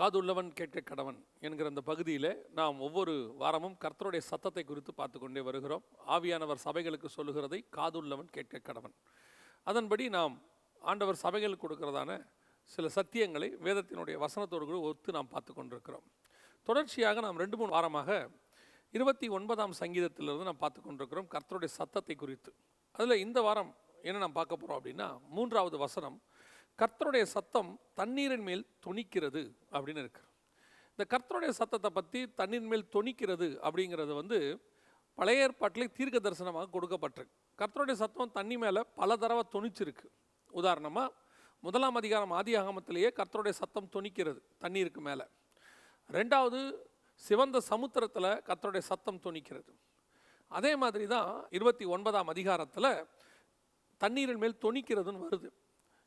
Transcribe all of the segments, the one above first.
காதுள்ளவன் கேட்க கடவன் என்கிற அந்த பகுதியில் நாம் ஒவ்வொரு வாரமும் கர்த்தருடைய சத்தத்தை குறித்து பார்த்து கொண்டே வருகிறோம். ஆவியானவர் சபைகளுக்கு சொல்லுகிறதை காதுள்ளவன் கேட்க கடவன். அதன்படி நாம் ஆண்டவர் சபைகளுக்கு கொடுக்கிறதான சில சத்தியங்களை வேதத்தினுடைய வசனத்தோடு கூட ஒத்து நாம் பார்த்து கொண்டிருக்கிறோம் தொடர்ச்சியாக நாம் ரெண்டு மூணு வாரமாக இருபத்தி ஒன்பதாம் சங்கீதத்திலிருந்து நாம் பார்த்து கொண்டிருக்கிறோம் கர்த்தருடைய சத்தத்தை குறித்து. அதில் இந்த வாரம் என்ன நாம் பார்க்க போகிறோம் அப்படின்னா மூன்றாவது வசனம் கர்த்தருடைய சத்தம் தண்ணீரின் மேல் துணிக்கிறது அப்படின்னு இருக்கு. இந்த கர்த்தருடைய சத்தத்தை பற்றி தண்ணீர் மேல் துணிக்கிறது அப்படிங்கிறது வந்து பழைய ஏற்பாட்டிலே தீர்க்க தரிசனமாக கொடுக்கப்பட்டிருக்கு. கர்த்தருடைய சத்தம் தண்ணி மேலே பல தடவை துணிச்சிருக்கு உதாரணமாக முதலாம் அதிகாரம் ஆதி ஆகமத்திலேயே கர்த்தருடைய சத்தம் துணிக்கிறது தண்ணீருக்கு மேலே. ரெண்டாவது சிவந்த சமுத்திரத்தில் கர்த்தருடைய சத்தம் துணிக்கிறது அதே மாதிரி தான் இருபத்தி ஒன்பதாம் அதிகாரத்தில் தண்ணீரின் மேல் துணிக்கிறதுன்னு வருது.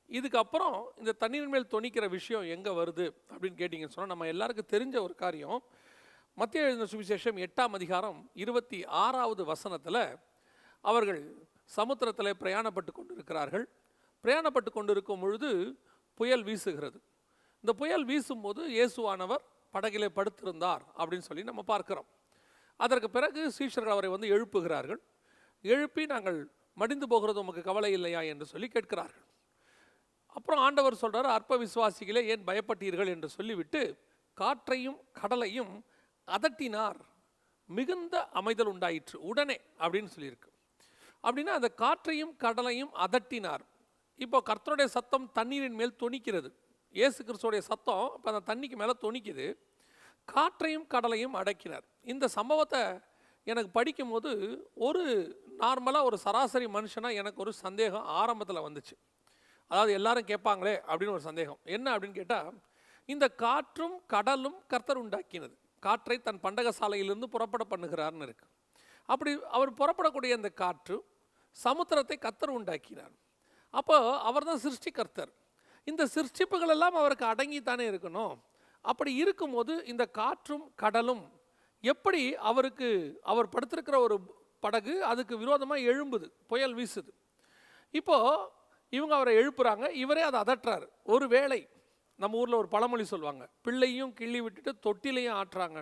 இதுக்கப்புறம் இந்த தண்ணீர் மேல் துணிக்கிற விஷயம் எங்கே வருது அப்படின்னு கேட்டிங்கன்னு சொன்னால் நம்ம எல்லாருக்கும் தெரிஞ்ச ஒரு காரியம். மத்திய எழுதின சுவிசேஷம் எட்டாம் அதிகாரம் இருபத்தி ஆறாவது வசனத்தில் அவர்கள் சமுத்திரத்தில் பிரயாணப்பட்டு கொண்டிருக்கிறார்கள். பிரயாணப்பட்டு கொண்டிருக்கும் பொழுது புயல் வீசுகிறது. இந்த புயல் வீசும்போது இயேசுவானவர் படகிலே படுத்திருந்தார் அப்படின்னு சொல்லி நம்ம பார்க்கிறோம். அதற்கு பிறகு சீஷர்கள் அவரை வந்து எழுப்புகிறார்கள். எழுப்பி நாங்கள் மடிந்து போகிறது உமக்கு கவலை இல்லையா? என்று சொல்லி கேட்கிறார்கள். அப்புறம் ஆண்டவர் சொல்கிறார் அற்ப விசுவாசிகளே ஏன் பயப்பட்டீர்கள்? என்று சொல்லிவிட்டு காற்றையும் கடலையும் அதட்டினார். மிகுந்த அமைதல் உண்டாயிற்று. உடனே அப்படின்னு சொல்லியிருக்கு. அப்படின்னா அந்த காற்றையும் கடலையும் அதட்டினார். இப்போ கர்த்தருடைய சத்தம் தண்ணீரின் மேல் துணிக்கிறது இயேசு கிறிஸ்துடைய சத்தம் இப்போ அந்த தண்ணிக்கு மேலே தொனிக்குது. காற்றையும் கடலையும் அடக்கினார். இந்த சம்பவத்தை எனக்கு படிக்கும்போது ஒரு நார்மலாக ஒரு சராசரி மனுஷனாக எனக்கு ஒரு சந்தேகம் ஆரம்பத்தில் வந்துச்சு. அதாவது எல்லாரும் கேட்பாங்களே அப்படின்னு ஒரு சந்தேகம். என்ன அப்படின்னு கேட்டால் இந்த காற்றும் கடலும் கர்த்தர் உண்டாக்கினது. காற்றை தன் பண்டக சாலையிலிருந்து புறப்பட பண்ணுகிறார்னு இருக்கு. அப்படி அவர் புறப்படக்கூடிய அந்த காற்று சமுத்திரத்தை கர்த்தர் உண்டாக்கினார். அப்போ அவர் தான் சிருஷ்டிகர்த்தர் இந்த சிருஷ்டிப்புகள் எல்லாம் அவருக்கு அடங்கி தானே இருக்கணும். அப்படி இருக்கும்போது இந்த காற்றும் கடலும் எப்படி அவருக்கு அவர் படுத்திருக்கிற ஒரு படகு அதுக்கு விரோதமாக எழும்புது புயல் வீசுது. இப்போது இவங்க அவரை எழுப்புறாங்க இவரே அதை அதட்டுறாரு. ஒரு வேளை நம்ம ஊரில் ஒரு பழமொழி சொல்லுவாங்க பிள்ளையும் கிள்ளி விட்டுட்டு தொட்டிலையும் ஆட்டுறாங்க.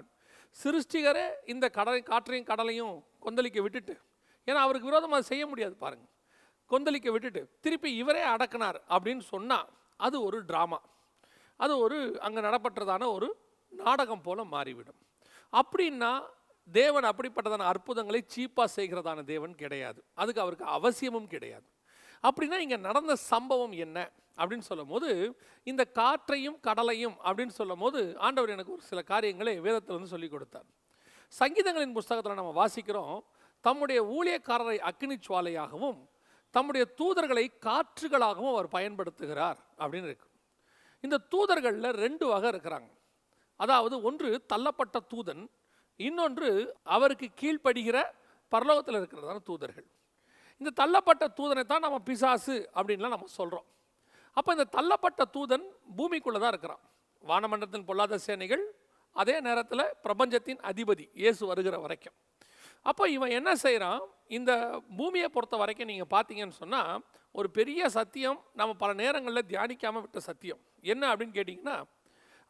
சிருஷ்டிகரே இந்த கடலை காற்றையும் கடலையும் கொந்தளிக்க விட்டுட்டு ஏன்னா அவருக்கு விரோதமாக செய்ய முடியாது பாருங்க. கொந்தளிக்க விட்டுட்டு திருப்பி இவரே அடக்கினார் அப்படின்னு சொன்னால் அது ஒரு ட்ராமா அது ஒரு அங்கே நடப்பட்டதான ஒரு நாடகம் போல மாறிவிடும். அப்படின்னா தேவன் அப்படிப்பட்டதான அற்புதங்களை சீப்பாக செய்கிறதான தேவன் கிடையாது. அதுக்கு அவருக்கு அவசியமும் கிடையாது. அப்படின்னா இங்கே நடந்த சம்பவம் என்ன அப்படின்னு சொல்லும் போது இந்த காற்றையும் கடலையும் அப்படின்னு சொல்லும் போது ஆண்டவர் எனக்கு ஒரு சில காரியங்களை வேதத்தில் வந்து சொல்லிக் கொடுத்தார். சங்கீதங்களின் புஸ்தகத்தில் நம்ம வாசிக்கிறோம் தம்முடைய ஊழியக்காரரை அக்னி சுவாலையாகவும் தம்முடைய தூதர்களை காற்றுகளாகவும் அவர் பயன்படுத்துகிறார் அப்படின்னு இருக்கு. இந்த தூதர்களில் ரெண்டு வகை இருக்கிறாங்க. அதாவது ஒன்று தள்ளப்பட்ட தூதன் இன்னொன்று அவருக்கு கீழ்ப்படுகிற பரலோகத்தில் இருக்கிறதான தூதர்கள். இந்த தள்ளப்பட்ட தூதனை தான் நம்ம பிசாசு அப்படின்லாம் நம்ம சொல்கிறோம் அப்போ இந்த தள்ளப்பட்ட தூதன் பூமிக்குள்ளே தான் இருக்கிறான். வானமண்டலத்தின் பொல்லாத சேனைகள் அதே நேரத்தில் பிரபஞ்சத்தின் அதிபதி இயேசு வருகிற வரைக்கும். அப்போ இவன் என்ன செய்கிறான் இந்த பூமியை பொறுத்த வரைக்கும் நீங்கள் பார்த்தீங்கன்னு சொன்னால் ஒரு பெரிய சத்தியம் நம்ம பல நேரங்களில் தியானிக்காமல் விட்ட சத்தியம். என்ன அப்படின்னு கேட்டிங்கன்னா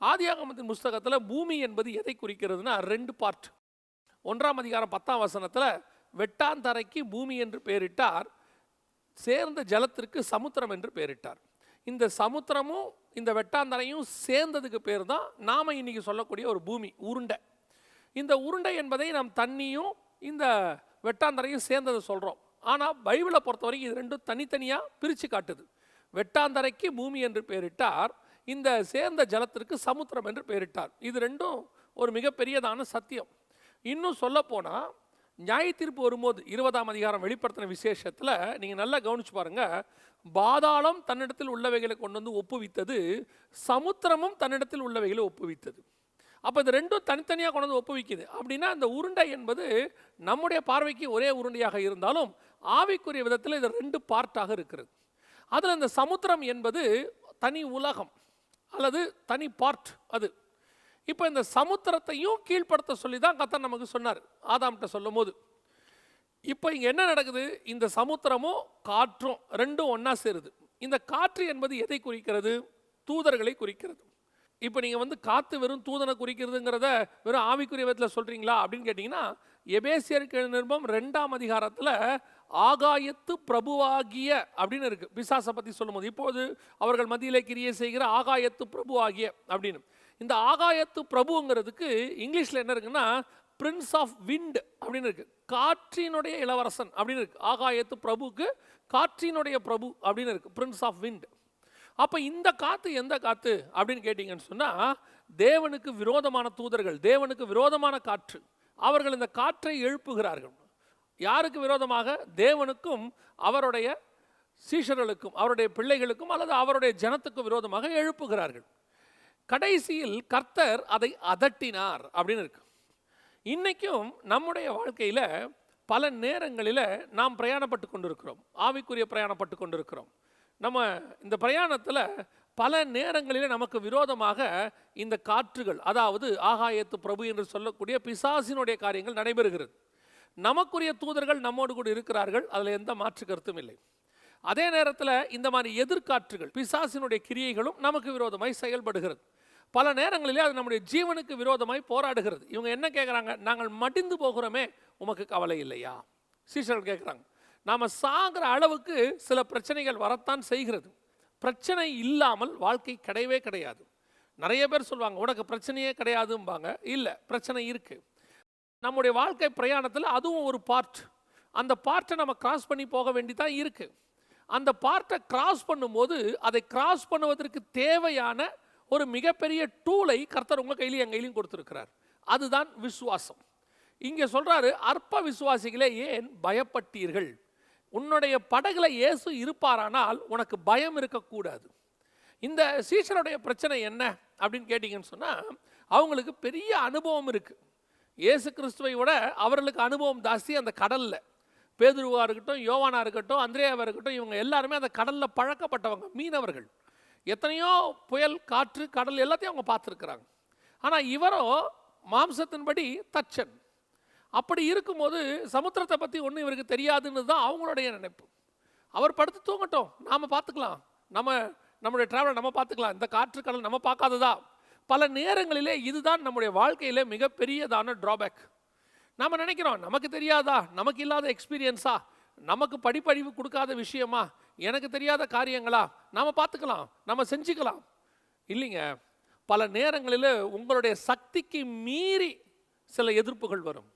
ஆதியாகமத்தின் புஸ்தகத்தில் பூமி என்பது எதை குறிக்கிறதுனா ரெண்டு பார்ட் ஒன்றாம் அதிகாரம் பத்தாம் வசனத்தில் வெட்டாந்தரைக்கு பூமி என்று பெயரிட்டார் சேர்ந்த ஜலத்திற்கு சமுத்திரம் என்று பெயரிட்டார் இந்த சமுத்திரமும் இந்த வெட்டாந்தரையும் சேர்ந்ததுக்கு பேர் தான் நாம் இன்னைக்கு சொல்லக்கூடிய ஒரு பூமி உருண்டை. இந்த உருண்டை என்பதை நாம் தண்ணியும் இந்த வெட்டாந்தரையும் சேர்ந்ததை சொல்கிறோம் ஆனால் பைபிளை பொறுத்த வரைக்கும் இது ரெண்டும் தனித்தனியாக பிரித்து காட்டுது. வெட்டாந்தரைக்கு பூமி என்று பெயரிட்டார் இந்த சேர்ந்த ஜலத்திற்கு சமுத்திரம் என்று பெயரிட்டார் இது ரெண்டும் ஒரு மிகப்பெரியதான சத்தியம். இன்னும் சொல்லப்போனால் நியாய தீர்ப்பு வரும்போது இருபதாம் அதிகாரம் வெளிப்படுத்தின விசேஷத்தில் நீங்கள் நல்லா கவனிச்சு பாருங்க. பாதாளம் தன்னிடத்தில் உள்ளவைகளை கொண்டு வந்து ஒப்புவித்தது சமுத்திரமும் தன்னிடத்தில் உள்ளவைகளை ஒப்புவித்தது. அப்போ இது ரெண்டும் தனித்தனியாக கொண்டு வந்து ஒப்புவிக்குது. அப்படின்னா இந்த உருண்டை என்பது நம்முடைய பார்வைக்கு ஒரே உருண்டையாக இருந்தாலும் ஆவிக்குரிய விதத்தில் இது ரெண்டு பார்ட்டாக இருக்கிறது. அதில் இந்த சமுத்திரம் என்பது தனி உலகம் அல்லது தனி பார்ட் அது. இப்போ இந்த சமுத்திரத்தையும் கீழ்ப்படுத்த சொல்லி தான் கத்தன் நமக்கு சொன்னார். ஆதாம்கிட்ட சொல்லும் போது இப்போ இங்கே என்ன நடக்குது? இந்த சமுத்திரமும் காற்றும் ரெண்டும் ஒன்றா சேருது. இந்த காற்று என்பது எதை குறிக்கிறது? தூதர்களை குறிக்கிறது. இப்போ நீங்கள் வந்து காற்று வெறும் தூதனை குறிக்கிறதுங்கிறத வெறும் ஆவிக்குரிய விதத்தில் சொல்கிறீங்களா அப்படின்னு கேட்டிங்கன்னா எபேசியருக்கு நிருபம் ரெண்டாம் அதிகாரத்தில் ஆகாயத்து பிரபுவாகிய அப்படின்னு இருக்கு. பிசாசை பற்றி சொல்லும்போது இப்போது அவர்கள் மத்தியிலே கிரியை செய்கிற ஆகாயத்து பிரபுவாகிய அப்படின்னு. இந்த ஆகாயத்து பிரபுங்கிறதுக்கு இங்கிலீஷில் என்ன இருக்குன்னா பிரின்ஸ் ஆஃப் விண்ட் அப்படின்னு இருக்கு. காற்றினுடைய இளவரசன் அப்படின்னு இருக்கு. ஆகாயத்து பிரபுக்கு காற்றினுடைய பிரபு அப்படின்னு இருக்கு. பிரின்ஸ் ஆஃப் விண்ட் அப்போ இந்த காத்து எந்த காத்து அப்படின்னு கேட்டிங்கன்னு சொன்னால் தேவனுக்கு விரோதமான தூதர்கள் தேவனுக்கு விரோதமான காற்று அவர்கள் இந்த காற்றை எழுப்புகிறார்கள். யாருக்கு விரோதமாக? தேவனுக்கும் அவருடைய சீஷர்களுக்கும் அவருடைய பிள்ளைகளுக்கும் அல்லது அவருடைய ஜனத்துக்கு விரோதமாக எழுப்புகிறார்கள். கடைசியில் கர்த்தர் அதை அதட்டினார் அப்படின்னு இருக்கு. இன்னைக்கும் நம்முடைய வாழ்க்கையில் பல நேரங்களில் நாம் பிரயாணப்பட்டு கொண்டிருக்கிறோம். ஆவிக்குரிய பிரயாணப்பட்டு கொண்டிருக்கிறோம். நம்ம இந்த பிரயாணத்தில் பல நேரங்களில் நமக்கு விரோதமாக இந்த காற்றுகள் அதாவது ஆகாயத்து பிரபு என்று சொல்லக்கூடிய பிசாசினுடைய காரியங்கள் நடைபெறுகிறது. நமக்குரிய தூதர்கள் நம்மோடு கூட இருக்கிறார்கள். அதில் எந்த மாற்று கருத்தும் இல்லை. அதே நேரத்தில் இந்த மாதிரி எதிர்காற்றுகள் பிசாசினுடைய கிரியைகளும் நமக்கு விரோதமாய் செயல்படுகிறது. பல நேரங்களிலே அது நம்முடைய ஜீவனுக்கு விரோதமாய் போராடுகிறது. இவங்க என்ன கேட்குறாங்க நாங்கள் மடிந்து போகிறோமே உமக்கு கவலை இல்லையா? சீசர்கள் கேட்குறாங்க நாம் சாகிற அளவுக்கு சில பிரச்சனைகள் வரத்தான் செய்கிறது. பிரச்சனை இல்லாமல் வாழ்க்கை கிடையவே கிடையாது. நிறைய பேர் சொல்லுவாங்க உனக்கு பிரச்சனையே கிடையாதும்பாங்க. இல்லை பிரச்சனை இருக்குது நம்முடைய வாழ்க்கை பிரயாணத்தில் அதுவும் ஒரு பார்ட் அந்த பார்ட்டை நம்ம கிராஸ் பண்ணி போக வேண்டி தான் இருக்குது அந்த பார்ட்டை கிராஸ் பண்ணும்போது அதை கிராஸ் பண்ணுவதற்கு தேவையான ஒரு மிகப்பெரிய டூலை கர்த்தர் உங்கள் கையிலையும் என் கையிலையும் கொடுத்துருக்கிறார். அதுதான் விசுவாசம். இங்கே சொல்கிறாரு அற்ப விசுவாசிகளே ஏன் பயப்பட்டீர்கள்? உன்னுடைய படகுல இயேசு இருப்பாரானால் உனக்கு பயம் இருக்கக்கூடாது. இந்த சீஷருடைய பிரச்சனை என்ன? அப்படின்னு கேட்டிங்கன்னு சொன்னால் அவங்களுக்கு பெரிய அனுபவம் இருக்குது இயேசு கிறிஸ்துவை விட அவர்களுக்கு அனுபவம் ஜாஸ்தி அந்த கடலில். பேதுருவாக இருக்கட்டும் யோவானா இருக்கட்டும் அந்திரேயாவாக இருக்கட்டும் இவங்க எல்லாருமே அந்த கடலில் பழக்கப்பட்டவங்க மீனவர்கள். எத்தனையோ புயல் காற்று கடல் எல்லாத்தையும் அவங்க பார்த்துருக்குறாங்க. ஆனால் இவரோ மாம்சத்தின்படி தச்சன். அப்படி இருக்கும்போது சமுத்திரத்தை பற்றி ஒன்றும் இவருக்கு தெரியாதுன்னு தான் அவங்களுடைய நினைப்பு. அவர் படுத்து தூங்கட்டும். நாம் பார்த்துக்கலாம். நம்ம நம்முடைய ட்ராவலை நம்ம பார்த்துக்கலாம். இந்த காற்று கடல் நம்ம பார்க்காததா? பல நேரங்களிலே இதுதான் நம்முடைய வாழ்க்கையிலே மிகப்பெரியதான ட்ராபேக் நாம் நினைக்கிறோம் நமக்கு தெரியாதா? நமக்கு இல்லாத எக்ஸ்பீரியன்ஸா நமக்கு படிப்பறிவு கொடுக்காத விஷயமா? எனக்கு தெரியாத காரியங்களா? நாம் பார்த்துக்கலாம் நம்ம செஞ்சுக்கலாம். இல்லைங்க பல நேரங்களில் உங்களுடைய சக்திக்கு மீறி சில எதிர்ப்புகள் வரும்.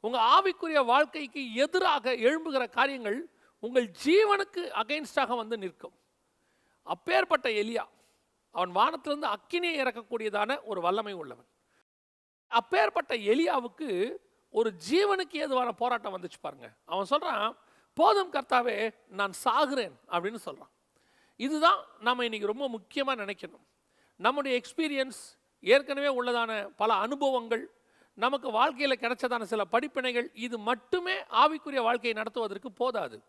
உங்கள் ஆவிக்குரிய வாழ்க்கைக்கு எதிராக எழும்புகிற காரியங்கள் உங்கள் ஜீவனுக்கு அகைன்ஸ்டாக வந்து நிற்கும். அப்பேற்பட்ட எலியா அவன் வானத்திலிருந்து அக்கினியை இறக்கக்கூடியதான ஒரு வல்லமை உள்ளவன். அப்பேற்பட்ட எலியாவுக்கு ஒரு ஜீவனுக்கு ஏதுவான போராட்டம் வந்துச்சு பாருங்க. அவன் சொல்கிறான் போதும் கர்த்தாவே நான் சாகுறேன் அப்படின்னு சொல்கிறான் இதுதான் நம்ம இன்றைக்கி ரொம்ப முக்கியமாக நினைக்கணும். நம்முடைய எக்ஸ்பீரியன்ஸ் ஏற்கனவே உள்ளதான பல அனுபவங்கள் நமக்கு வாழ்க்கையில் கிடைச்சதான சில படிப்பினைகள் இது மட்டுமே ஆவிக்குரிய வாழ்க்கையை நடத்துவதற்கு போதாது.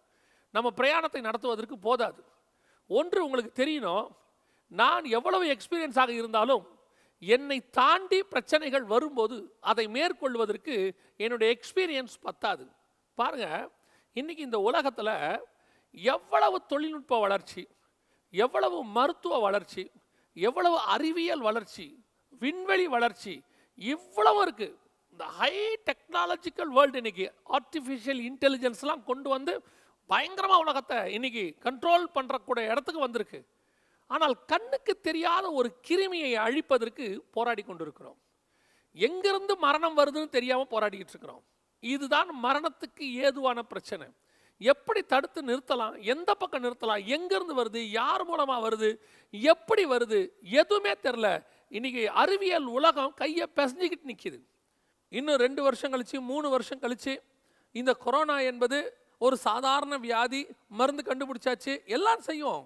நம்ம பிரயாணத்தை நடத்துவதற்கு போதாது. ஒன்று உங்களுக்கு தெரியணும் நான் எவ்வளவு எக்ஸ்பீரியன்ஸாக இருந்தாலும் என்னை தாண்டி பிரச்சனைகள் வரும்போது அதை மேற்கொள்வதற்கு என்னுடைய எக்ஸ்பீரியன்ஸ் பத்தாது. பாருங்கள் இன்னைக்கு இந்த உலகத்தில் எவ்வளவு தொழில்நுட்ப வளர்ச்சி எவ்வளவு மருத்துவ வளர்ச்சி எவ்வளவு அறிவியல் வளர்ச்சி விண்வெளி வளர்ச்சி இவ்வளவு இருக்குது இந்த ஹை டெக்னாலஜிக்கல் வேர்ல்டு இன்றைக்கி ஆர்டிஃபிஷியல் இன்டெலிஜென்ஸ்லாம் கொண்டு வந்து பயங்கரமாக உலகத்தை இன்றைக்கி கண்ட்ரோல் பண்ணுறக்கூடிய இடத்துக்கு வந்திருக்கு. ஆனால் கண்ணுக்கு தெரியாத ஒரு கிருமியை அழிப்பதற்கு போராடி கொண்டிருக்கிறோம். எங்கிருந்து மரணம் வருதுன்னு தெரியாமல் போராடிக்கிட்டு இருக்கிறோம். இதுதான் மரணத்துக்கு ஏதுவான பிரச்சனை. எப்படி தடுத்து நிறுத்தலாம்? எந்த பக்கம் நிறுத்தலாம்? எங்கேருந்து வருது? யார் மூலமாக வருது? எப்படி வருது? எதுவுமே தெரில. இன்னைக்கு அறிவியல் உலகம் கையை பிசைஞ்சிக்கிட்டு நிற்கிது இன்னும் ரெண்டு வருஷம் கழிச்சு மூணு வருஷம் கழிச்சு இந்த கொரோனா என்பது ஒரு சாதாரண வியாதி மருந்து கண்டுபிடிச்சாச்சு. எல்லாம் செய்யும்.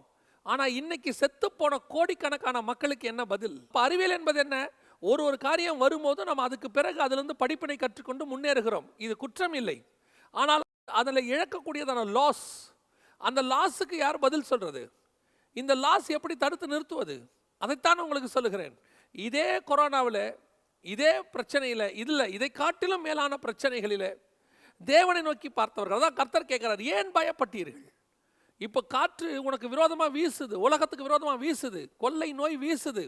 ஆனால் இன்னைக்கு செத்து போன கோடிக்கணக்கான மக்களுக்கு என்ன பதில்? இப்போ அறிவியல் என்பது என்ன? ஒரு ஒரு காரியம் வரும்போது நம்ம அதுக்கு பிறகு அதிலிருந்து படிப்பினை கற்றுக்கொண்டு முன்னேறுகிறோம். இது குற்றம் இல்லை. ஆனால் அதில் இழக்கக்கூடியதான லாஸ் அந்த லாஸுக்கு யார் பதில் சொல்கிறது இந்த லாஸ் எப்படி தடுத்து நிறுத்துவது? அதைத்தான் உங்களுக்கு சொல்லுகிறேன். இதே கொரோனாவில் இதே பிரச்சனையில் இதில் இதை காட்டிலும் மேலான பிரச்சனைகளில் தேவனை நோக்கி பார்த்தவர்கள் அதான் கர்த்தர் கேட்குறார் ஏன் பயப்பட்டீர்கள்? இப்போ காற்று உனக்கு விரோதமாக வீசுது உலகத்துக்கு விரோதமாக வீசுது கொள்ளை நோய் வீசுது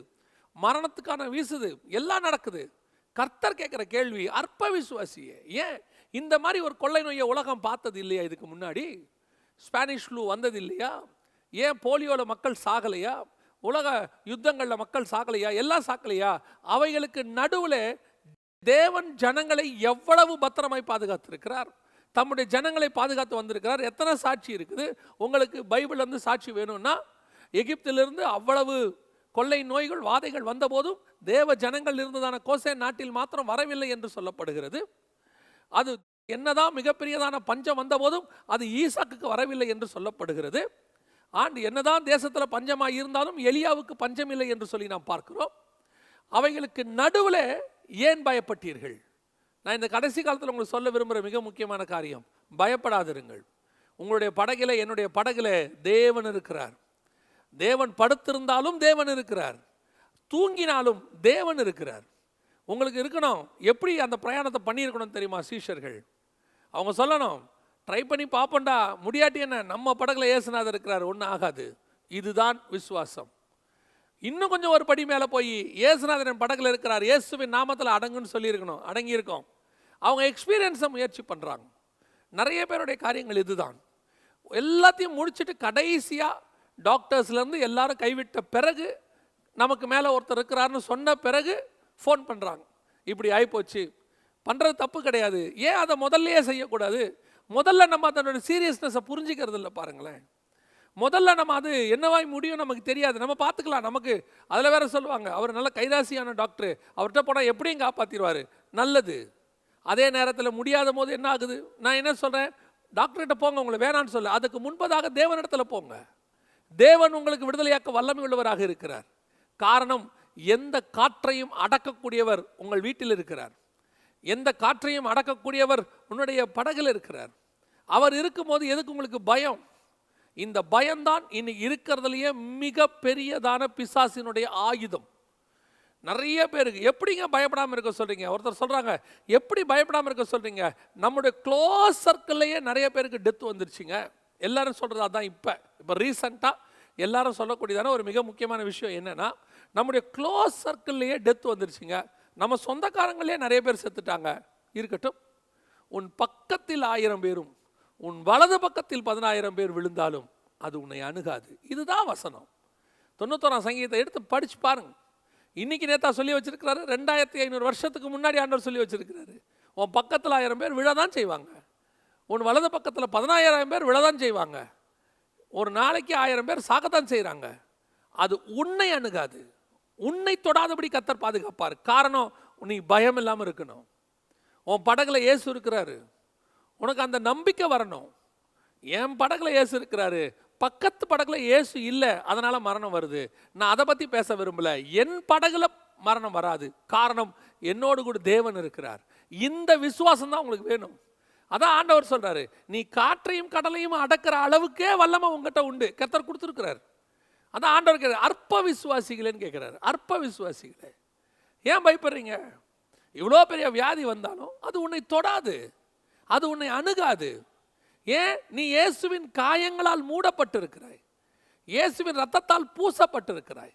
மரணத்துக்கான வீசுது எல்லாம் நடக்குது. கர்த்தர் கேட்குற கேள்வி அற்ப விசுவாசியே ஏன்? இந்த மாதிரி ஒரு கொள்ளை நோயை உலகம் பார்த்தது இல்லையா இதுக்கு முன்னாடி? ஸ்பானிஷ் ஃப்ளூ வந்தது இல்லையா? ஏன் போலியோவில் மக்கள் சாகலையா? உலக யுத்தங்களில் மக்கள் சாகலையா? எல்லாம் சாக்கலையா அவைகளுக்கு நடுவில் தேவன் ஜனங்களை எவ்வளவு பத்திரமாய் பாதுகாத்திருக்கிறார்? தம்முடைய ஜனங்களை பாதுகாத்து வந்திருக்கிறார். எத்தனை சாட்சி இருக்குது? உங்களுக்கு பைபிள் வந்து சாட்சி வேணும்னா எகிப்திலிருந்து அவ்வளவு கொள்ளை நோய்கள் வாதைகள் வந்தபோதும் தேவ ஜனங்கள் இருந்ததான கோசே நாட்டில் மாத்திரம் வரவில்லை என்று சொல்லப்படுகிறது. அது என்னதான் மிகப்பெரியதான பஞ்சம் வந்தபோதும் அது ஈசாக்குக்கு வரவில்லை என்று சொல்லப்படுகிறது. ஆண்டு என்னதான் தேசத்தில் பஞ்சமாக இருந்தாலும் எலியாவுக்கு பஞ்சம் இல்லை என்று சொல்லி நாம் பார்க்கிறோம். அவைகளுக்கு நடுவில் ஏன் பயப்பட்டீர்கள்? நான் இந்த கடைசி காலத்தில் உங்களுக்கு சொல்ல விரும்புகிற மிக முக்கியமான காரியம் பயப்படாதிருங்கள். உங்களுடைய படகில என்னுடைய படகில் தேவன் இருக்கிறார். தேவன் படுத்திருந்தாலும் தேவன் இருக்கிறார். தூங்கினாலும் தேவன் இருக்கிறார். உங்களுக்கு இருக்கணும் எப்படி அந்த பிரயாணத்தை பண்ணியிருக்கணும் தெரியுமா சீஷர்கள்? அவங்க சொல்லணும் ட்ரை பண்ணி பார்ப்போண்டா முடியாட்டி என்ன? நம்ம படகுல ஏசுநாதர் இருக்கிறார் ஒன்றும் ஆகாது. இதுதான் விசுவாசம். இன்னும் கொஞ்சம் ஒரு படி மேலே போய் ஏசுநாதன் படகுல இருக்கிறார் இயேசுவின் நாமத்தில் அடங்குன்னு சொல்லியிருக்கணும் அடங்கியிருக்கோம். அவங்க எக்ஸ்பீரியன்ஸை முயற்சி பண்ணுறாங்க நிறைய பேருடைய காரியங்கள் இதுதான். எல்லாத்தையும் முடிச்சுட்டு கடைசியாக டாக்டர்ஸ்லேருந்து எல்லாரும் கைவிட்ட பிறகு நமக்கு மேலே ஒருத்தர் இருக்கிறாருன்னு சொன்ன பிறகு ஃபோன் பண்ணுறாங்க இப்படி ஆகிப்போச்சு பண்ணுறது தப்பு கிடையாது. ஏன் அதை முதல்லையே செய்யக்கூடாது? முதல்ல நம்ம அதனோட சீரியஸ்னஸை புரிஞ்சிக்கிறது இல்லை பாருங்களேன். முதல்ல நம்ம அது என்னவாய் முடியும் நமக்கு தெரியாது. நம்ம பார்த்துக்கலாம். நமக்கு அதில் வேற சொல்லுவாங்க. அவர் நல்ல கைராசியான டாக்டர் அவர்கிட்ட போனால் எப்படியும் காப்பாற்றிடுவார் நல்லது. அதே நேரத்தில் முடியாத போது என்ன ஆகுது? நான் என்ன சொல்கிறேன் டாக்டர்கிட்ட போங்க உங்களை வேணான்னு சொல்ல. அதுக்கு முன்பதாக தேவனிடத்தில் போங்க. தேவன் உங்களுக்கு விடுதலையாக்க வல்லமை உள்ளவராக இருக்கிறார். காரணம் எந்த காற்றையும் அடக்கக்கூடியவர் உங்கள் வீட்டில் இருக்கிறார். எந்த காற்றையும் அடக்கக்கூடியவர் உன்னுடைய படகில் இருக்கிறார். அவர் இருக்கும்போது எதுக்கு உங்களுக்கு பயம்? இந்த பயம்தான் இன்னைக்கு இருக்கிறதுலையே மிக பெரியதான பிசாசினுடைய ஆயுதம். நிறைய பேருக்கு எப்படிங்க பயப்படாமல் இருக்க சொல்கிறீங்க ஒருத்தர் சொல்கிறாங்க எப்படி பயப்படாமல் இருக்க சொல்கிறீங்க நம்முடைய க்ளோஸ் சர்க்கிள்லேயே நிறைய பேருக்கு டெத் வந்துருச்சுங்க. எல்லாரும் சொல்கிறது அதான் இப்போ. இப்போ ரீசண்டாக எல்லாரும் சொல்லக்கூடியதான ஒரு மிக முக்கியமான விஷயம் என்னன்னா நம்முடைய க்ளோஸ் சர்க்கிள்லேயே டெத் வந்துருச்சுங்க. நம்ம சொந்தக்காரங்களே நிறைய பேர் செத்துட்டாங்க. இருக்கட்டும். உன் பக்கத்தில் ஆயிரம் பேரும் உன் வலது பக்கத்தில் பதினாயிரம் பேர் விழுந்தாலும் அது உன்னை அணுகாது. இதுதான் வசனம். தொண்ணூத்தோராம் சங்கீதத்தை எடுத்து படித்து பாருங்கள் இன்னைக்கு நேத்தா சொல்லி வச்சிருக்கிறாரு ரெண்டாயிரத்தி ஐநூறு வருஷத்துக்கு முன்னாடி ஆண்டவர் சொல்லி வச்சுருக்கிறாரு. உன் பக்கத்தில் ஆயிரம் பேர் விழதான் செய்வாங்க. உன் வலது பக்கத்தில் பதினாயிரம் பேர் விழதான் செய்வாங்க. ஒரு நாளைக்கு ஆயிரம் பேர் சாக்கத்தான் செய்கிறாங்க அது உன்னை அணுகாது. உன்னை தொடாதபடி கத்தர் பாதுகாப்பார். காரணம் நீ பயம் இல்லாமல் இருக்கணும். உன் படகுல இயேசு இருக்கிறாரு. உனக்கு அந்த நம்பிக்கை வரணும். என் படகுல இயேசு இருக்கிறாரு. பக்கத்து படகுல இயேசு இல்லை அதனால் மரணம் வருது. நான் அதை பற்றி பேச விரும்பல. என் படகுல மரணம் வராது. காரணம் என்னோடு கூட தேவன் இருக்கிறார். இந்த விசுவாசம் தான் உங்களுக்கு வேணும். அதான் ஆண்டவர் சொல்றாரு நீ காற்றையும் கடலையும் அடக்கிற அளவுக்கே வல்லமை உங்ககிட்ட உண்டு. கத்தர் கொடுத்துருக்கிறார். அதான் ஆண்டவர் கேட்கிறார் அற்ப விசுவாசிகளேன்னு கேட்குறாரு. அற்ப விசுவாசிகளே ஏன் பயப்படுறீங்க? இவ்வளோ பெரிய வியாதி வந்தாலும் அது உன்னை தொடாது. அது உன்னை அணுகாது. ஏன்? நீ இயேசுவின் காயங்களால் மூடப்பட்டிருக்கிறாய். இயேசுவின் ரத்தத்தால் பூசப்பட்டிருக்கிறாய்.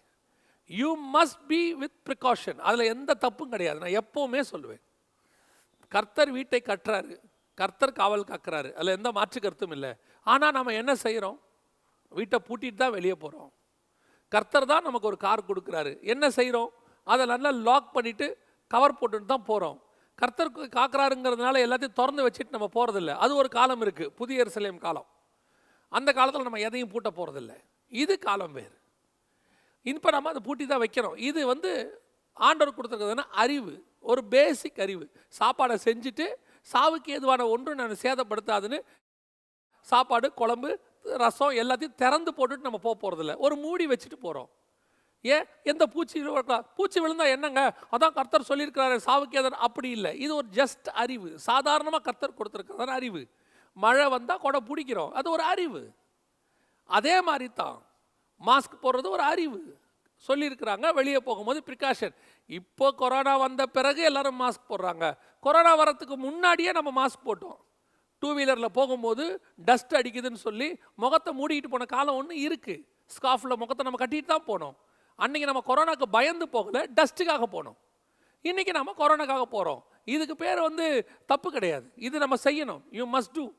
You must be with precaution அதில் எந்த தப்பும் கிடையாது. நான் எப்போவுமே சொல்லுவேன் கர்த்தர் வீட்டை கட்டுறாரு. கர்த்தர் காவல் காக்குறாரு. அதில் எந்த மாற்று கருத்தும் இல்லை. ஆனால் நம்ம என்ன செய்கிறோம் வீட்டை பூட்டிட்டு தான் வெளியே போகிறோம் கர்த்தர் தான் நமக்கு ஒரு கார் கொடுக்குறாரு. என்ன செய்கிறோம் அதை நல்லா லாக் பண்ணிவிட்டு கவர் போட்டுட்டு தான் போகிறோம் கர்த்தர் காக்குறாருங்கிறதுனால எல்லாத்தையும் திறந்து வச்சுட்டு நம்ம போகிறதில்ல அது ஒரு காலம் இருக்குது புதிய சிலையம் காலம். அந்த காலத்தில் நம்ம எதையும் பூட்ட போகிறதில்ல இது காலம் வேறு. இப்போ நம்ம அதை பூட்டி தான் வைக்கிறோம் இது வந்து ஆண்டவர் கொடுத்துருக்கிறதுனா அறிவு. ஒரு பேசிக் அறிவு. சாப்பாடை செஞ்சுட்டு சாவுக்கு ஏதுவான ஒன்றும் நான் சேதப்படுத்தாதுன்னு சாப்பாடு குழம்பு ரசம் எல்லாத்தையும் திறந்து போட்டுட்டு நம்ம போக போகிறதில்ல ஒரு மூடி வச்சுட்டு போகிறோம் ஏன்? எந்த பூச்சி விழலாம் பூச்சி விழுந்தா என்னங்க? அதான் கர்த்தர் சொல்லியிருக்கிறாரு சாவுக்கு எதன் அப்படி இல்லை. இது ஒரு ஜஸ்ட் அறிவு. சாதாரணமாக கர்த்தர் கொடுத்துருக்கிறதான அறிவு. மழை வந்தால் கொடை பிடிக்கிறோம். அது ஒரு அறிவு. அதே மாதிரி தான் மாஸ்க் போடுறது ஒரு அறிவு. சொல்லியிருக்கிறாங்க வெளியே போகும்போது ப்ரிகாஷன் இப்போ கொரோனா வந்த பிறகு எல்லாரும் மாஸ்க் போடுறாங்க. கொரோனா வரத்துக்கு முன்னாடியே நம்ம மாஸ்க் போட்டோம். டூ வீலரில் போகும்போது டஸ்ட் அடிக்குதுன்னு சொல்லி முகத்தை மூடிட்டு போன காலம் ஒன்று இருக்குது ஸ்காஃபில் முகத்தை நம்ம கட்டிட்டு தான் போனோம். அன்னைக்கு நம்ம கொரோனாக்கு பயந்து போகல டஸ்ட்டுக்காக போனோம். இன்றைக்கி நம்ம கொரோனாக்காக போகிறோம் இதுக்கு பேர் வந்து தப்பு கிடையாது. இது நம்ம செய்யணும். யூ மஸ்ட் டூ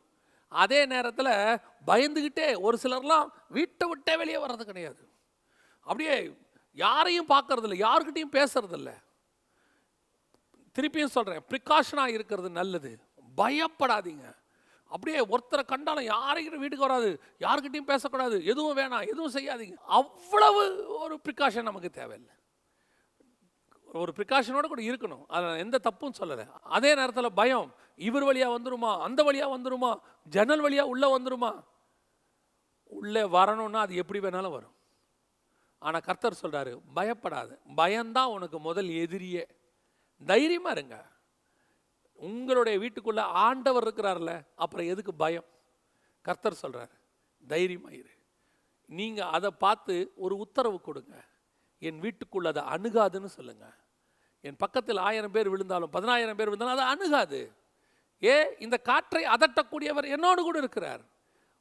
அதே நேரத்தில் பயந்துக்கிட்டே ஒரு சிலர்லாம் வீட்டை விட்டே வெளியே வர்றது கிடையாது. அப்படியே யாரையும் பார்க்கறதில்ல யாருக்கிட்டையும் பேசுறதில்ல. திருப்பியும் சொல்கிறேன் ப்ரிகாஷனாக இருக்கிறது நல்லது. பயப்படாதீங்க. அப்படியே ஒருத்தரை கண்டாலும் யாரையும் வீட்டுக்கு வராது யாருக்கிட்டையும் பேசக்கூடாது எதுவும் வேணாம் எதுவும் செய்யாதீங்க. அவ்வளவு ஒரு ப்ரிகாஷன் நமக்கு தேவையில்லை. ஒரு ப்ரிகாஷனோட கூட இருக்கணும். அதில் எந்த தப்பும் சொல்லலை. அதே நேரத்தில் பயம் இவர் வழியாக வந்துருமா அந்த வழியாக வந்துருமா ஜன்னல் வழியாக உள்ளே வந்துருமா? உள்ளே வரணும்னா அது எப்படி வேணாலும் வரும். ஆனால் கர்த்தர் சொல்கிறாரு பயப்படாது. பயம்தான் உனக்கு முதல் எதிரியே. தைரியமாக இருங்க. உங்களுடைய வீட்டுக்குள்ள ஆண்டவர் இருக்கிறார்ல அப்புறம் எதுக்கு பயம்? கர்த்தர் சொல்கிறார் தைரியமாயிரு நீங்கள் அதை பார்த்து ஒரு உத்தரவு கொடுங்க. என் வீட்டுக்குள்ள அதை அணுகாதுன்னு சொல்லுங்க. என் பக்கத்தில் ஆயிரம் பேர் விழுந்தாலும் பதினாயிரம் பேர் விழுந்தாலும் அதை அணுகாது. ஏ இந்த காற்றை அதட்டக்கூடியவர் என்னோடு கூட இருக்கிறார்.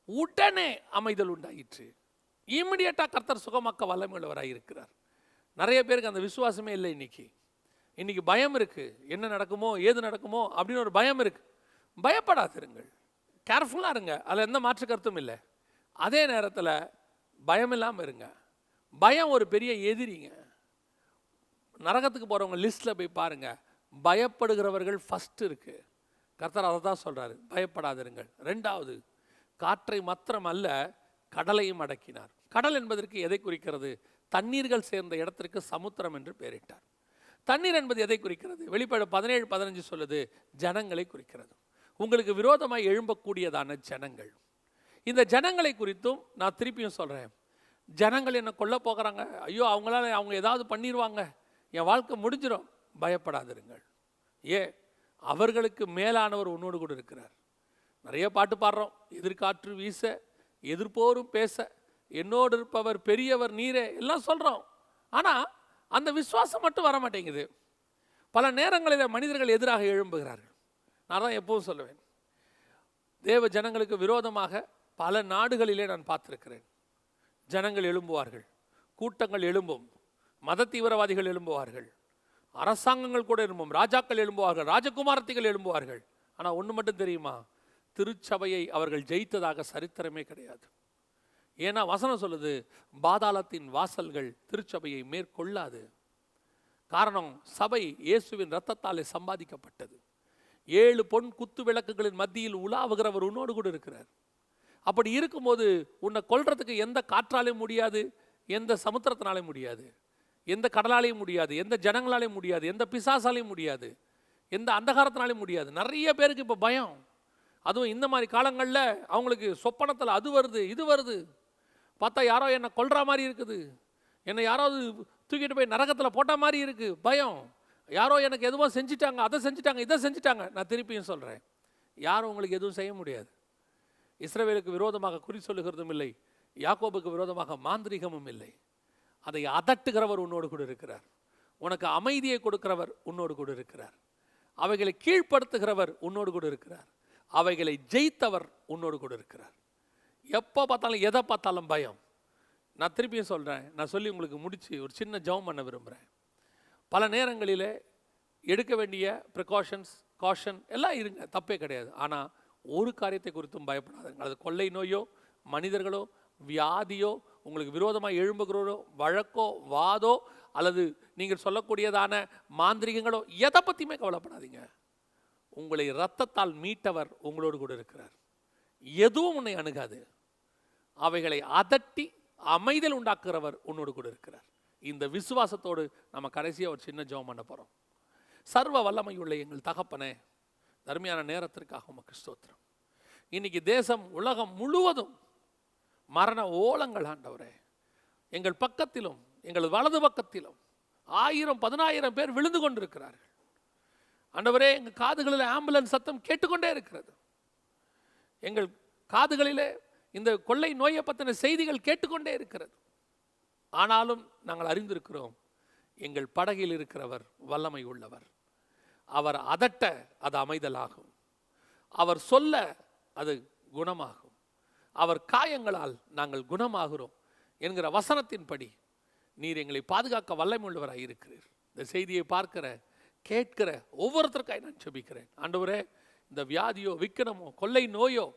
உடனே அமைதல் உண்டாயிற்று. இம்மிடியட்டாக கர்த்தர் சுகமாக்க வல்லமையுள்ளவராக இருக்கிறார். நிறைய பேருக்கு அந்த விசுவாசமே இல்லை இன்னைக்கு. இன்னைக்கு பயம் இருக்குது என்ன நடக்குமோ ஏது நடக்குமோ அப்படின்னு ஒரு பயம் இருக்குது பயப்படாதிருங்கள். கேர்ஃபுல்லாக இருங்க. அதில் எந்த மாற்று கருத்தும் இல்லை. அதே நேரத்தில் பயம் இல்லாமல் இருங்க. பயம் ஒரு பெரிய எதிரிங்க. நரகத்துக்கு போகிறவங்க லிஸ்ட்டில் போய் பாருங்க. பயப்படுகிறவர்கள் ஃபஸ்ட்டு இருக்குது கர்த்தர் அதை தான் சொல்கிறாரு பயப்படாதிருங்கள். ரெண்டாவது காற்றை மாத்திரம் அல்ல கடலையும் அடக்கினார். கடல் என்பதற்கு எதை குறிக்கிறது? தண்ணீர்கள் சேர்ந்த இடத்திற்கு சமுத்திரம் என்று பெயரிட்டார். தண்ணீர் என்பது எதை குறிக்கிறது? வெளிப்பாடு பதினேழு பதினஞ்சு சொல்லுது ஜனங்களை குறிக்கிறது. உங்களுக்கு விரோதமாக எழும்பக்கூடியதான ஜனங்கள். இந்த ஜனங்களை குறித்தும் நான் திருப்பியும் சொல்கிறேன் ஜனங்கள் என்னை கொல்ல போகிறாங்க. ஐயோ அவங்களால அவங்க ஏதாவது பண்ணிடுவாங்க என் வாழ்க்கை முடிஞ்சிடும் பயப்படாதிருங்கள். ஏ அவர்களுக்கு மேலானவர் உன்னோடு கூட இருக்கிறார். நிறைய பாட்டு பாடுறோம். எதிர்காற்று வீச எதிர்ப்போரும் பேச என்னோடு இருப்பவர் பெரியவர் நீரே எல்லாம் சொல்கிறோம் ஆனால் அந்த விசுவாசம் மட்டும் வர மாட்டேங்குது. பல நேரங்களில் மனிதர்கள் எதிராக எழும்புகிறார்கள். நான் தான் எப்பவும் சொல்லுவேன். தேவ ஜனங்களுக்கு விரோதமாக பல நாடுகளிலே நான் பார்த்துருக்கிறேன். ஜனங்கள் எழும்புவார்கள். கூட்டங்கள் எழும்பும். மத தீவிரவாதிகள் எழும்புவார்கள். அரசாங்கங்கள் கூட எழும்பும். ராஜாக்கள் எழும்புவார்கள். ராஜகுமாரத்திகள் எழும்புவார்கள். ஆனால் ஒன்று மட்டும் தெரியுமா? திருச்சபையை அவர்கள் ஜெயித்ததாக சரித்திரமே கிடையாது. ஏன்னா வசனம் சொல்லுது பாதாளத்தின் வாசல்கள் திருச்சபையை மேற்கொள்ளாது. காரணம் சபை இயேசுவின் இரத்தத்தாலே சம்பாதிக்கப்பட்டது. ஏழு பொன் குத்து விளக்குகளின் மத்தியில் உலாவுகிறவர் உன்னோடு கூட இருக்கிறார். அப்படி இருக்கும்போது உன்னை கொல்றதுக்கு எந்த காற்றாலையும் முடியாது எந்த சமுத்திரத்தினாலையும் முடியாது எந்த கடலாலையும் முடியாது எந்த ஜனங்களாலையும் முடியாது எந்த பிசாசாலையும் முடியாது எந்த அந்தகாரத்தினாலையும் முடியாது. நிறைய பேருக்கு இப்போ பயம். அதுவும் இந்த மாதிரி காலங்களில் அவங்களுக்கு சொப்பனத்தில் அது வருது இது வருது. பார்த்தா யாரோ என்னை கொல்ற மாதிரி இருக்குது. என்னை யாராவது தூக்கிட்டு போய் நரகத்தில் போட்ட மாதிரி இருக்குது பயம். யாரோ எனக்கு எதுவும் செஞ்சிட்டாங்க அதை செஞ்சிட்டாங்க இதை செஞ்சிட்டாங்க. நான் திருப்பியும் சொல்கிறேன் யாரும் உங்களுக்கு எதுவும் செய்ய முடியாது. இஸ்ரேவேலுக்கு விரோதமாக குறி சொல்லுகிறதும் இல்லை. யாக்கோபுக்கு விரோதமாக மாந்திரிகமும் இல்லை. அதை அதட்டுகிறவர் உன்னோடு கூட இருக்கிறார். உனக்கு அமைதியை கொடுக்கிறவர் உன்னோடு கூட இருக்கிறார். அவைகளை கீழ்ப்படுத்துகிறவர் உன்னோடு கூட இருக்கிறார். அவைகளை ஜெயித்தவர் உன்னோடு கூட இருக்கிறார். எப்போ பார்த்தாலும் எதை பார்த்தாலும் பயம். நான் திருப்பியும் சொல்கிறேன் நான் சொல்லி உங்களுக்கு முடித்து ஒரு சின்ன ஜெபம் பண்ண விரும்புகிறேன் பல நேரங்களில் எடுக்க வேண்டிய ப்ரிகாஷன்ஸ் காஷன் எல்லாம் இருங்க தப்பே கிடையாது. ஆனால் ஒரு காரியத்தை குறித்தும் பயப்படாதுங்க. அது கொள்ளை நோயோ மனிதர்களோ வியாதியோ உங்களுக்கு விரோதமாக எழும்புகிறோரோ வழக்கோ வாதோ அல்லது நீங்கள் சொல்லக்கூடியதான மாந்திரிகங்களோ எதை பற்றியுமே கவலைப்படாதீங்க. உங்களை இரத்தத்தால் மீட்டவர் உங்களோடு கூட இருக்கிறார். எதுவும் உன்னை அணுகாது. அவைகளை அதட்டி அமைதல் உண்டாக்குறவர் உன்னோடு கூட இருக்கிறார். இந்த விசுவாசத்தோடு நம்ம கடைசியாக ஒரு சின்ன ஜெபம் பண்ண போகிறோம் சர்வ வல்லமையுள்ள எங்கள் தகப்பனே தர்மையான நேரத்திற்காக உமக்கு ஸ்தோத்திரம். இன்னைக்கு தேசம் உலகம் முழுவதும் மரண ஓலங்கள் ஆண்டவரே. எங்கள் பக்கத்திலும் எங்கள் வலது பக்கத்திலும் ஆயிரம் பதினாயிரம் பேர் விழுந்து கொண்டிருக்கிறார்கள். ஆண்டவரே எங்கள் காதுகளில் ஆம்புலன்ஸ் சத்தம் கேட்டுக்கொண்டே இருக்கிறது. எங்கள் காதுகளிலே இந்த கொள்ளை நோயை பற்றின செய்திகள் கேட்டுக்கொண்டே இருக்கிறது. ஆனாலும் நாங்கள் அறிந்திருக்கிறோம் எங்கள் படகில் இருக்கிறவர் வல்லமை உள்ளவர். அவர் அதட்ட அது அமைதலாகும். அவர் சொல்ல அது குணமாகும். அவர் காயங்களால் நாங்கள் குணமாகிறோம் என்கிற வசனத்தின்படி நீர் எங்களை பாதுகாக்க வல்லமை உள்ளவராக இருக்கிறீர். இந்த செய்தியை பார்க்கிற கேட்கிற ஒவ்வொருத்தருக்காய் நான் செபிக்கிறேன். ஆண்டவரே இந்த வியாதியோ விக்கனமோ கொள்ளை நோயோ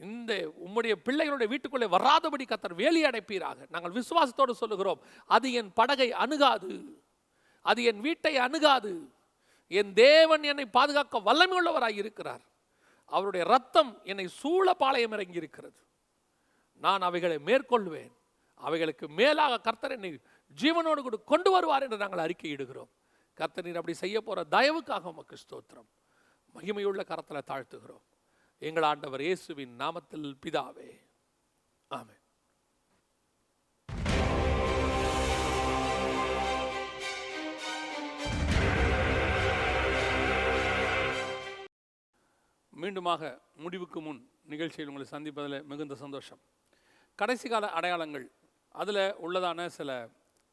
இந்த உம்முடைய பிள்ளைகளுடைய வீட்டுக்குள்ளே வராதபடி கத்தர் வேலி அடைப்பீராக. நாங்கள் விசுவாசத்தோடு சொல்லுகிறோம் அது என் படகை அணுகாது. அது என் வீட்டை அணுகாது. என் தேவன் என்னை பாதுகாக்க வல்லமை இருக்கிறார். அவருடைய ரத்தம் என்னை சூழ பாளையம் இறங்கி இருக்கிறது நான் அவைகளை மேற்கொள்வேன். அவைகளுக்கு மேலாக கர்த்தர் என்னை ஜீவனோடு கூட கொண்டு வருவார் என்று நாங்கள் அறிக்கையிடுகிறோம். கர்த்தர் நீர் அப்படி செய்ய போகிற தயவுக்காக உமக்கு ஸ்தோத்திரம். மகிமையுள்ள கரத்தில் தாழ்த்துகிறோம். எங்கள் ஆண்டவர் இயேசுவின் நாமத்தில் பிதாவே. ஆமே மீண்டுமாக முடிவுக்கு முன் நிகழ்ச்சியில் உங்களை சந்திப்பதில் மிகுந்த சந்தோஷம். கடைசி கால அடையாளங்கள் அதில் உள்ளதான சில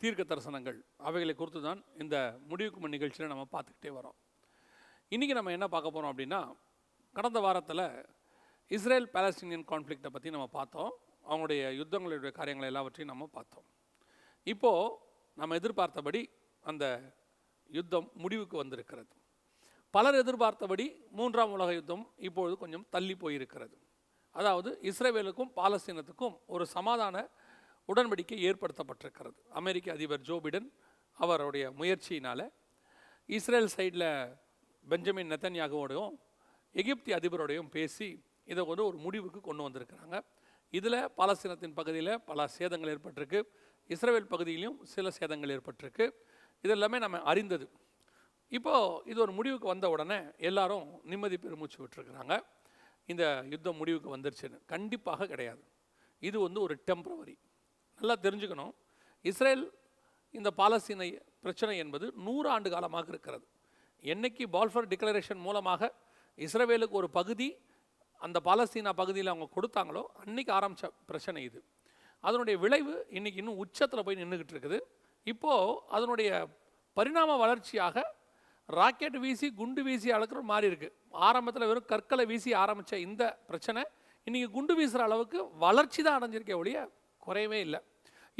தீர்க்க தரிசனங்கள் அவைகளை குறித்து தான் இந்த முடிவுக்கு முன் நிகழ்ச்சியில் நம்ம பார்த்துக்கிட்டே வரோம். இன்றைக்கி நம்ம என்ன பார்க்க போகிறோம் அப்படின்னா கடந்த வாரத்தில் இஸ்ரேல் பேலஸ்டீனியன் கான்ஃப்ளிக்டை பற்றி நம்ம பார்த்தோம். அவங்களுடைய யுத்தங்களுடைய காரியங்கள் எல்லாவற்றையும் நம்ம பார்த்தோம். இப்போது நம்ம எதிர்பார்த்தபடி அந்த யுத்தம் முடிவுக்கு வந்திருக்கிறது. பலர் எதிர்பார்த்தபடி மூன்றாம் உலக யுத்தம் இப்பொழுது கொஞ்சம் தள்ளி போயிருக்கிறது. அதாவது இஸ்ரேவேலுக்கும் பாலஸ்தீனத்துக்கும் ஒரு சமாதான உடன்படிக்கை ஏற்படுத்தப்பட்டிருக்கிறது. அமெரிக்க அதிபர் ஜோ பிடன் அவருடைய முயற்சியினால் இஸ்ரேல் சைடில் பெஞ்சமின் நெத்தன்யாகுவோடையும் எகிப்திய அதிபரோடையும் பேசி இதை வந்து ஒரு முடிவுக்கு கொண்டு வந்திருக்கிறாங்க. இதில் பாலஸ்தீனத்தின் பகுதியில் பல சேதங்கள் ஏற்பட்டிருக்கு. இஸ்ரேல் பகுதியிலும் சில சேதங்கள் ஏற்பட்டிருக்கு. இதெல்லாமே நம்ம அறிந்தது. இப்போது இது ஒரு முடிவுக்கு வந்த உடனே எல்லாரும் நிம்மதி பெருமூச்சு விட்டுருக்குறாங்க. இந்த யுத்தம் முடிவுக்கு வந்துருச்சுன்னு. கண்டிப்பாக கிடையாது. இது வந்து ஒரு டெம்பரவரி நல்லா தெரிஞ்சுக்கணும். இஸ்ரேல் இந்த பாலஸ்தீன பிரச்சனை என்பது நூறு ஆண்டு காலமாக இருக்கிறது. என்னைக்கு பால்ஃபர் டிக்ளரேஷன் மூலமாக இஸ்ரவேலுக்கு ஒரு பகுதி அந்த பாலஸ்தீனா பகுதியில் அவங்க கொடுத்தாங்களோ அன்றைக்கி ஆரம்பித்த பிரச்சனை இது. அதனுடைய விளைவு இன்னைக்கு இன்னும் உச்சத்தில் போய் நின்றுக்கிட்டு இருக்குது. இப்போது அதனுடைய பரிணாம வளர்ச்சியாக ராக்கெட் வீசி குண்டு வீசி அளக்குற மாதிரி இருக்குது ஆரம்பத்தில் வெறும் கற்களை வீசி ஆரம்பித்த இந்த பிரச்சனை இன்றைக்கி குண்டு வீசுகிற அளவுக்கு வளர்ச்சி தான் அடைஞ்சிருக்கே ஒழிய குறையவே இல்லை.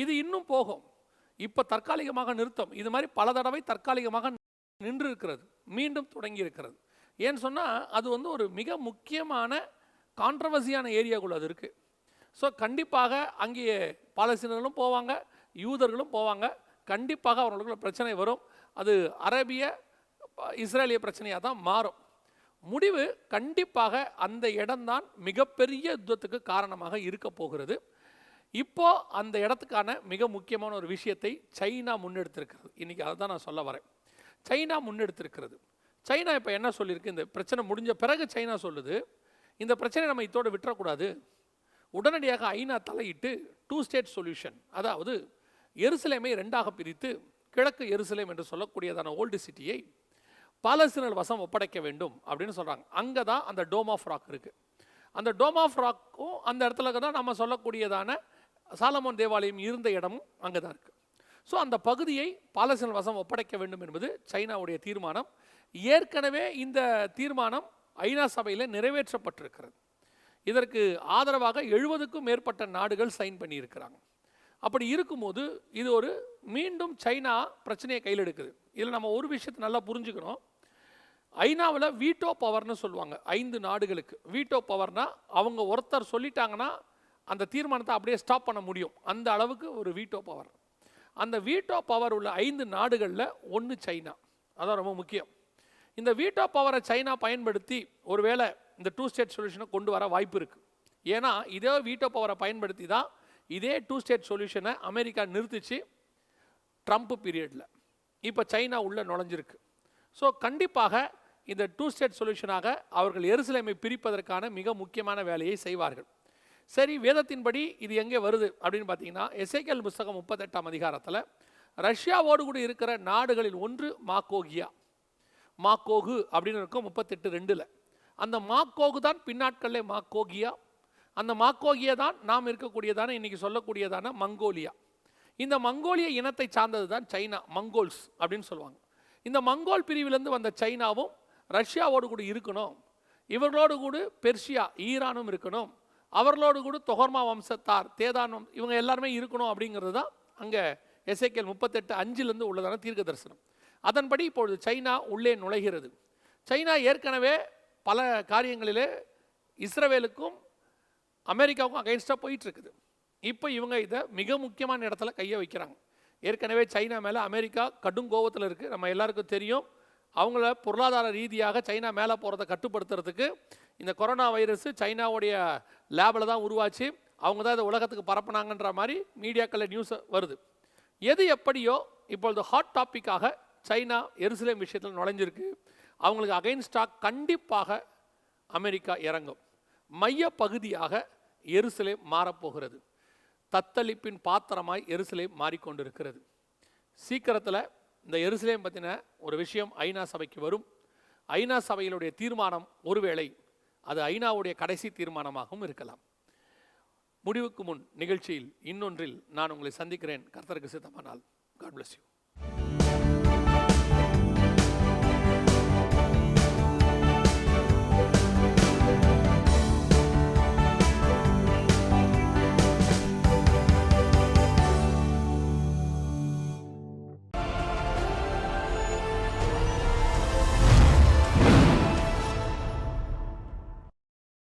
இது இன்னும் போகும். இப்போ தற்காலிகமாக நிறுத்தம். இது மாதிரி பல தடவை தற்காலிகமாக நின்று இருக்கிறது. மீண்டும் தொடங்கி இருக்கிறது. ஏன்னு சொன்னால் அது வந்து ஒரு மிக முக்கியமான கான்ட்ரவர்சியான ஏரியாக்குள்ள அது இருக்குது ஸோ கண்டிப்பாக அங்கேயே பாலஸ்தீனர்களும் போவாங்க யூதர்களும் போவாங்க. கண்டிப்பாக அவர்களுக்குள்ள பிரச்சனை வரும். அது அரேபிய இஸ்ரேலிய பிரச்சனையாக தான் மாறும். முடிவு கண்டிப்பாக அந்த இடம்தான் மிகப்பெரிய யுத்தத்துக்கு காரணமாக இருக்க போகிறது. இப்போ அந்த இடத்துக்கான மிக முக்கியமான ஒரு விஷயத்தை சைனா முன்னெடுத்திருக்கிறது. இன்றைக்கி அதை தான் நான் சொல்ல வரேன். சைனா முன்னெடுத்திருக்கிறது. சைனா இப்போ என்ன சொல்லியிருக்கு? இந்த பிரச்சனை முடிஞ்ச பிறகு சைனா சொல்லுது. இந்த பிரச்சனை நம்ம இதோட விட்டுறக்கூடாது. உடனடியாக ஐநா தலையிட்டு டூ ஸ்டேட் சொல்யூஷன் அதாவது எருசலேமை ரெண்டாக பிரித்து கிழக்கு எருசலேம் என்று சொல்லக்கூடியதான ஓல்டு சிட்டியை பாலஸ்தீனர் வசம் ஒப்படைக்க வேண்டும் அப்படின்னு சொல்கிறாங்க அங்கே தான் அந்த டோம் ஆஃப் ராக் இருக்குது அந்த டோம் ஆஃப் ராக்கும் அந்த இடத்துல தான் நம்ம சொல்லக்கூடியதான சாலமோன் தேவாலயம் இருந்த இடமும் அங்கே தான் இருக்குது ஸோ அந்த பகுதியை பாலஸ்தீனர் வசம் ஒப்படைக்க வேண்டும் என்பது சைனாவுடைய தீர்மானம். ஏற்கனவே இந்த தீர்மானம் ஐநா சபையில் நிறைவேற்றப்பட்டிருக்கிறது. இதற்கு ஆதரவாக எழுபதுக்கும் மேற்பட்ட நாடுகள் சைன் பண்ணியிருக்கிறாங்க. அப்படி இருக்கும்போது இது ஒரு மீண்டும் சைனா பிரச்சனையை கையில் எடுக்குது. இதில் நம்ம ஒரு விஷயத்தை நல்லா புரிஞ்சுக்கணும். ஐநாவில் வீட்டோ பவர்னு சொல்லுவாங்க ஐந்து நாடுகளுக்கு. வீட்டோ பவர்னால் அவங்க ஒருத்தர் சொல்லிட்டாங்கன்னா அந்த தீர்மானத்தை அப்படியே ஸ்டாப் பண்ண முடியும். அந்த அளவுக்கு ஒரு வீட்டோ பவர். அந்த வீட்டோ பவர் உள்ள ஐந்து நாடுகளில் ஒன்று சைனா. அதான் ரொம்ப முக்கியம். இந்த வீட்டோ பவரை சைனா பயன்படுத்தி ஒருவேளை இந்த டூ ஸ்டேட் சொல்யூஷனை கொண்டு வர வாய்ப்பு இருக்குது ஏன்னா இதே வீட்டோ பவரை பயன்படுத்தி தான் இதே டூ ஸ்டேட் சொல்யூஷனை அமெரிக்கா நிறுத்திச்சு ட்ரம்ப் பீரியடில் இப்போ சைனா உள்ளே நுழைஞ்சிருக்கு. ஸோ கண்டிப்பாக இந்த டூ ஸ்டேட் சொல்யூஷனாக அவர்கள் எருசலேமை பிரிப்பதற்கான மிக முக்கியமான வேலையை செய்வார்கள். சரி வேதத்தின்படி இது எங்கே வருது அப்படின்னு பார்த்தீங்கன்னா எசேக்கியேல் புஸ்தகம் முப்பத்தெட்டாம் அதிகாரத்தில் ரஷ்யாவோடு கூட இருக்கிற நாடுகளில் ஒன்று மாக்கோகியா. மாக்கோகு அப்படின்னு இருக்கும் முப்பத்தெட்டு ரெண்டில். அந்த மாக்கோகு தான் பின்னாட்களிலே மாக்கோகியா? அந்த மாக்கோகியா தான் நாம் இருக்கக்கூடியதான இன்னைக்கு சொல்லக்கூடியதான மங்கோலியா. இந்த மங்கோலிய இனத்தை சார்ந்தது தான் சைனா மங்கோல்ஸ் அப்படின்னு சொல்லுவாங்க. இந்த மங்கோல் பிரிவிலேருந்து வந்த சைனாவும் ரஷ்யாவோடு கூட இருக்கணும். இவர்களோடு கூட பெர்ஷியா ஈரானும் இருக்கணும். அவர்களோடு கூட தொகர்மா வம்சத்தார் தேதானம் இவங்க எல்லாருமே இருக்கணும் அப்படிங்கிறது தான் அங்கே எஸ்ஐகேல் முப்பத்தெட்டு அஞ்சிலிருந்து உள்ளதான தீர்க்க தரிசனம். அதன்படி இப்பொழுது சைனா உள்ளே நுழைகிறது. சைனா ஏற்கனவே பல காரியங்களிலே இஸ்ரவேலுக்கும் அமெரிக்காவுக்கும் அகைன்ஸ்டாக போயிட்டுருக்குது. இப்போ இவங்க இதை மிக முக்கியமான இடத்துல கையை வைக்கிறாங்க. ஏற்கனவே சைனா மேலே அமெரிக்கா கடும் கோவத்தில் இருக்குது நம்ம எல்லாருக்கும் தெரியும். அவங்கள பொருளாதார ரீதியாக சைனா மேலே போகிறத கட்டுப்படுத்துறதுக்கு இந்த கொரோனா வைரஸ் சைனாவுடைய லேபில் தான் உருவாச்சு. அவங்க தான் இதை உலகத்துக்கு பரப்புனாங்கன்ற மாதிரி மீடியாக்களில் நியூஸ் வருது. எது எப்படியோ இப்பொழுது ஹாட் டாப்பிக்காக சைனா எருசலேம் விஷயத்தில் நுழைஞ்சிருக்கு. அவங்களுக்கு அகைன்ஸ்டாக கண்டிப்பாக அமெரிக்கா இறங்கும். மைய பகுதியாக எருசலேம் மாறப்போகிறது. தத்தளிப்பின் பாத்திரமாய் எருசலேம் மாறிக்கொண்டிருக்கிறது. சீக்கிரத்தில் இந்த எருசலேம் பற்றின ஒரு விஷயம் ஐநா சபைக்கு வரும். ஐநா சபையினுடைய தீர்மானம் ஒருவேளை அது ஐநாவுடைய கடைசி தீர்மானமாகவும் இருக்கலாம். முடிவுக்கு முன் நிகழ்ச்சியில் இன்னொன்றில் நான் உங்களை சந்திக்கிறேன். கர்த்தருக்கு சித்தமானால். God bless you